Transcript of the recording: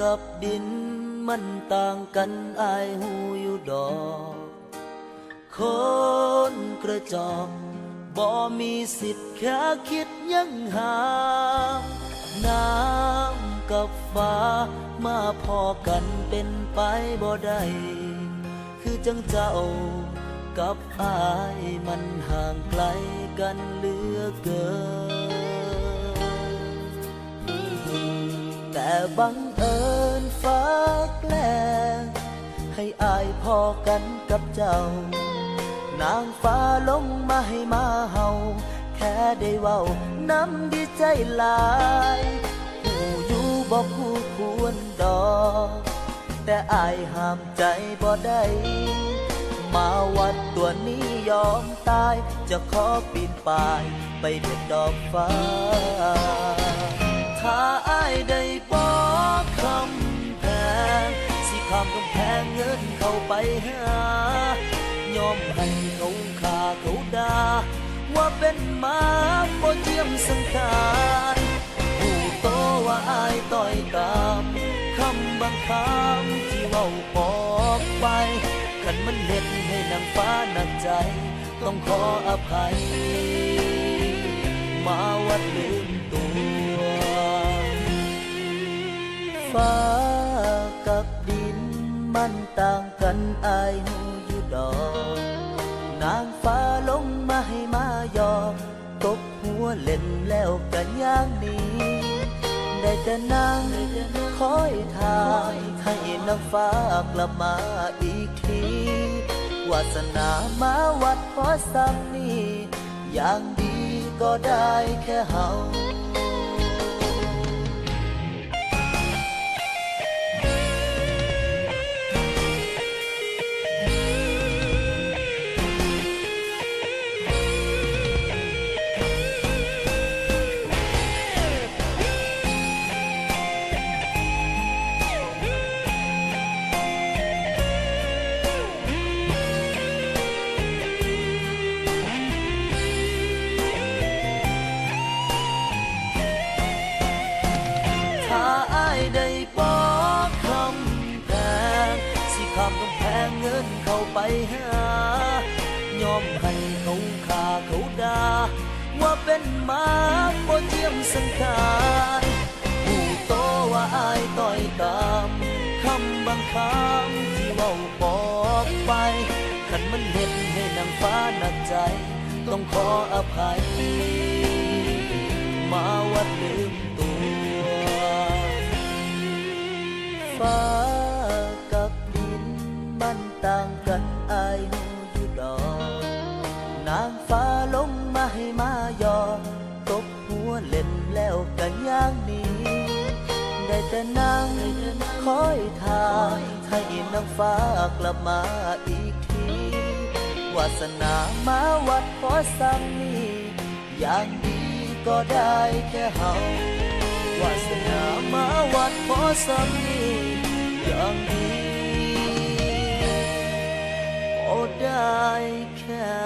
กับดินมันต่างกันอายหูอยู่ดอกคนกระจอกบ่มีสิทธิ์แค่คิดยังหา น้ำกับฟ้ามาพอกันเป็นไปบ่ได้คือจังเจ้ากับอายมันห่างไกลกันเหลือเกิน บังเอิญฟ้าแกล้งให้อายพอกันกับเจ้า นางฟ้าลงมาให้มาเฮาแค่ได้เว้าน้ำดีใจหลายหูอยู่บอกคู่ควรดอกแต่อายห้ามใจบ่ได้มาวัดตัวนี้ยอมตาย จะขอปีนป่าย ไปเด็ดดอกฟ้า หายอมให้เขาขาเขาด่าว่าเป็นหมาบ่เจียมสังขารผู้โตว่าอายต่อยตามคำบางคำที่เว้าปอกไปขันมันเห็ดให้นางฟ้าหนักใจ ต้องขออภัย มันต่างกันอายหูอยู่ดอก นางฟ้าลงมาให้มายอมตบหัวเล่นแล้วกันอย่างนี้ ได้แต่นั่งคอยทางให้นางฟ้ากลับมาอีกทีวาสนามาวัดขอซ้ำนี่อย่างดีก็ได้แค่เฮา เงินเข้าไปหายอมให้เขาขาเขาด่าว่าเป็นมาบ่เจียมสังขารผู้โตว่าอายต่อยตามคำบางคำที่เว้าบอกไปขันมันเห็นให้นางฟ้าหนักใจ ต้องขออภัย มาวัดลืมตัวฟ้า แต่นั่งคอยทางให้น้งฟ้ากลับมาอีกที วาสนามาวัดขอซ้มมีอย่างดีก็ได้แค่เฮาวาสนามาวัดขอซ้มมีอย่างดีก็ได้แค่